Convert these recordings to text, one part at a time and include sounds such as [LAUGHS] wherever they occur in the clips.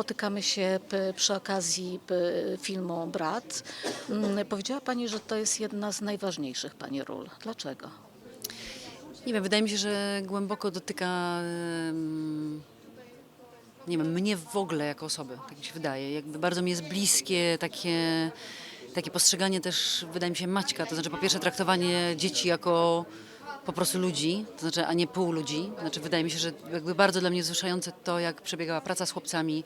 spotykamy się przy okazji filmu Brat. Mm, Powiedziała Pani, że to jest jedna z najważniejszych Pani ról. Dlaczego? Nie wiem, wydaje mi się, że głęboko dotyka, nie wiem, mnie w ogóle jako osoby, tak mi się wydaje. Jakby bardzo mi jest bliskie takie, takie postrzeganie też, wydaje mi się, Maćka. To znaczy po pierwsze traktowanie dzieci jako po prostu ludzi, to znaczy, a nie pół ludzi. Znaczy, wydaje mi się, że jakby bardzo dla mnie wzruszające to, jak przebiegała praca z chłopcami,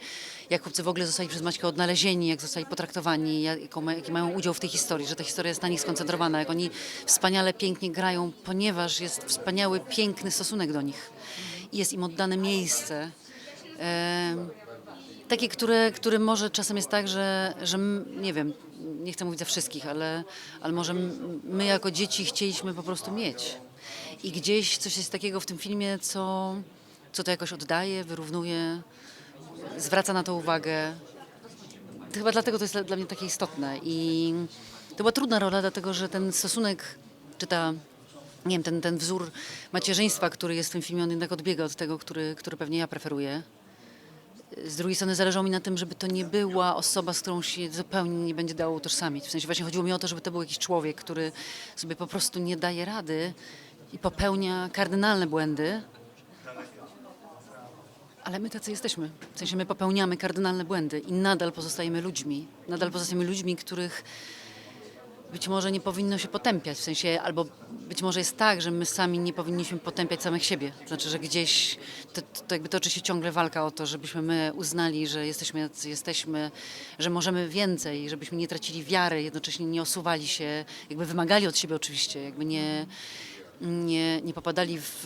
jak chłopcy w ogóle zostali przez Maćka odnalezieni, jak zostali potraktowani, jak, jaki mają udział w tej historii, że ta historia jest na nich skoncentrowana, jak oni wspaniale, pięknie grają, ponieważ jest wspaniały, piękny stosunek do nich i jest im oddane miejsce. Em, takie, które, które może czasem jest tak, że, że nie wiem, nie chcę mówić za wszystkich, ale, ale może my jako dzieci chcieliśmy po prostu mieć. I gdzieś coś jest takiego w tym filmie, co, co to jakoś oddaje, wyrównuje, zwraca na to uwagę. Chyba dlatego to jest dla mnie takie istotne. I to była trudna rola, dlatego że ten stosunek, czy ta, nie wiem, ten, ten wzór macierzyństwa, który jest w tym filmie, on jednak odbiega od tego, który, który pewnie ja preferuję. Z drugiej strony zależało mi na tym, żeby to nie była osoba, z którą się zupełnie nie będzie dało utożsamić. W sensie właśnie chodziło mi o to, żeby to był jakiś człowiek, który sobie po prostu nie daje rady i popełnia kardynalne błędy. Ale my tacy jesteśmy. W sensie my popełniamy kardynalne błędy i nadal pozostajemy ludźmi. Nadal pozostajemy ludźmi, których być może nie powinno się potępiać. W sensie, albo być może jest tak, że my sami nie powinniśmy potępiać samych siebie. To znaczy, że gdzieś to, to jakby toczy się ciągle walka o to, żebyśmy my uznali, że jesteśmy jacy jesteśmy, że możemy więcej, żebyśmy nie tracili wiary, jednocześnie nie osuwali się, jakby wymagali od siebie oczywiście, jakby nie, nie, nie popadali w,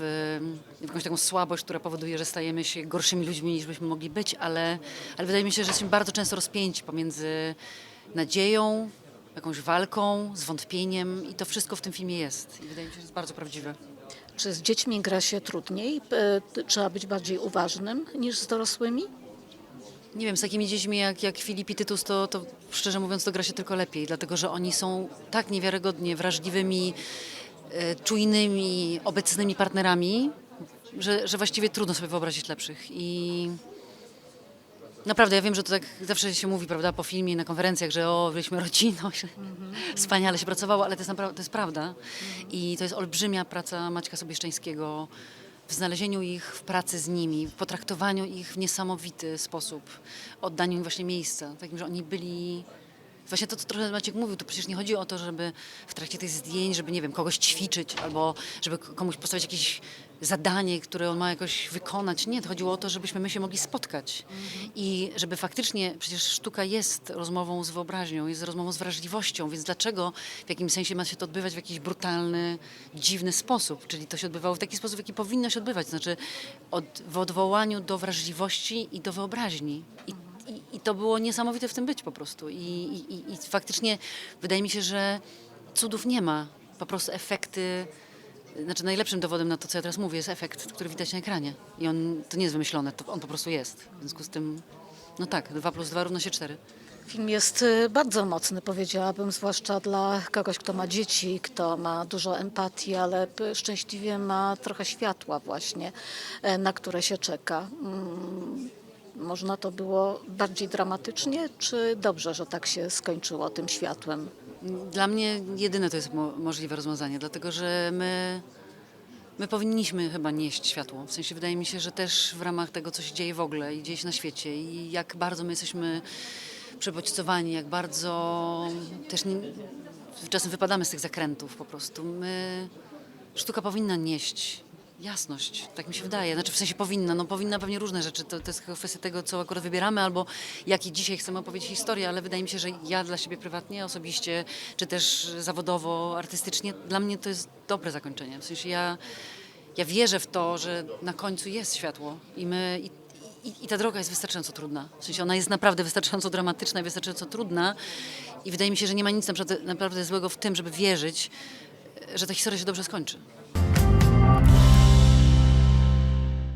w jakąś taką słabość, która powoduje, że stajemy się gorszymi ludźmi niż byśmy mogli być, ale, ale wydaje mi się, że jesteśmy bardzo często rozpięci pomiędzy nadzieją, jakąś walką, zwątpieniem i to wszystko w tym filmie jest. I wydaje mi się, że jest bardzo prawdziwe. Czy z dziećmi gra się trudniej? Trzeba być bardziej uważnym niż z dorosłymi? Nie wiem, z takimi dziećmi jak, jak Filip i Tytus, to, to szczerze mówiąc to gra się tylko lepiej, dlatego że oni są tak niewiarygodnie wrażliwymi, czujnymi, obecnymi partnerami, że, że właściwie trudno sobie wyobrazić lepszych. I naprawdę, ja wiem, że to tak zawsze się mówi, prawda, po filmie, na konferencjach, że o, byliśmy rodziną, [LAUGHS] że wspaniale się pracowało, ale to jest, naprawdę, to jest prawda. I to jest olbrzymia praca Maćka Sobieszczańskiego w znalezieniu ich, w pracy z nimi, w potraktowaniu ich w niesamowity sposób, oddaniu im właśnie miejsca, takim, że oni byli... Właśnie to, co trochę Maciek mówił, to przecież nie chodzi o to, żeby w trakcie tych zdjęć, żeby, nie wiem, kogoś ćwiczyć albo żeby komuś postawić jakieś zadanie, które on ma jakoś wykonać. Nie, to chodziło o to, żebyśmy my się mogli spotkać i żeby faktycznie, przecież sztuka jest rozmową z wyobraźnią, jest rozmową z wrażliwością, więc dlaczego w jakimś sensie ma się to odbywać w jakiś brutalny, dziwny sposób? Czyli to się odbywało w taki sposób, w jaki powinno się odbywać, znaczy od, w odwołaniu do wrażliwości i do wyobraźni. I to było niesamowite w tym być po prostu. I, i, i- faktycznie wydaje mi się, że cudów nie ma. Po prostu efekty. Znaczy najlepszym dowodem na to, co ja teraz mówię, jest efekt, który widać na ekranie. I on to nie jest wymyślone, to on po prostu jest. W związku z tym, no tak, 2 plus 2 równa się 4. Film jest y, bardzo mocny, powiedziałabym, zwłaszcza dla kogoś, kto ma dzieci, kto ma dużo empatii, ale szczęśliwie ma trochę światła właśnie, e, na które się czeka. Można to było bardziej dramatycznie, czy dobrze, że tak się skończyło tym światłem? Dla mnie jedyne to jest mo- możliwe rozwiązanie, dlatego że my, my powinniśmy chyba nieść światło. W sensie wydaje mi się, że też w ramach tego, co się dzieje w ogóle i dzieje się na świecie i jak bardzo my jesteśmy przebodźcowani, jak bardzo też nie, czasem wypadamy z tych zakrętów po prostu. My, sztuka powinna nieść jasność, tak mi się wydaje. Znaczy w sensie powinna, no powinna pewnie różne rzeczy. To, to jest kwestia tego, co akurat wybieramy, albo jaki dzisiaj chcemy opowiedzieć historię, ale wydaje mi się, że ja dla siebie prywatnie, osobiście, czy też zawodowo, artystycznie, dla mnie to jest dobre zakończenie. W sensie ja, ja wierzę w to, że na końcu jest światło i my... I, i, I ta droga jest wystarczająco trudna. W sensie ona jest naprawdę wystarczająco dramatyczna i wystarczająco trudna. I wydaje mi się, że nie ma nic naprawdę, naprawdę złego w tym, żeby wierzyć, że ta historia się dobrze skończy.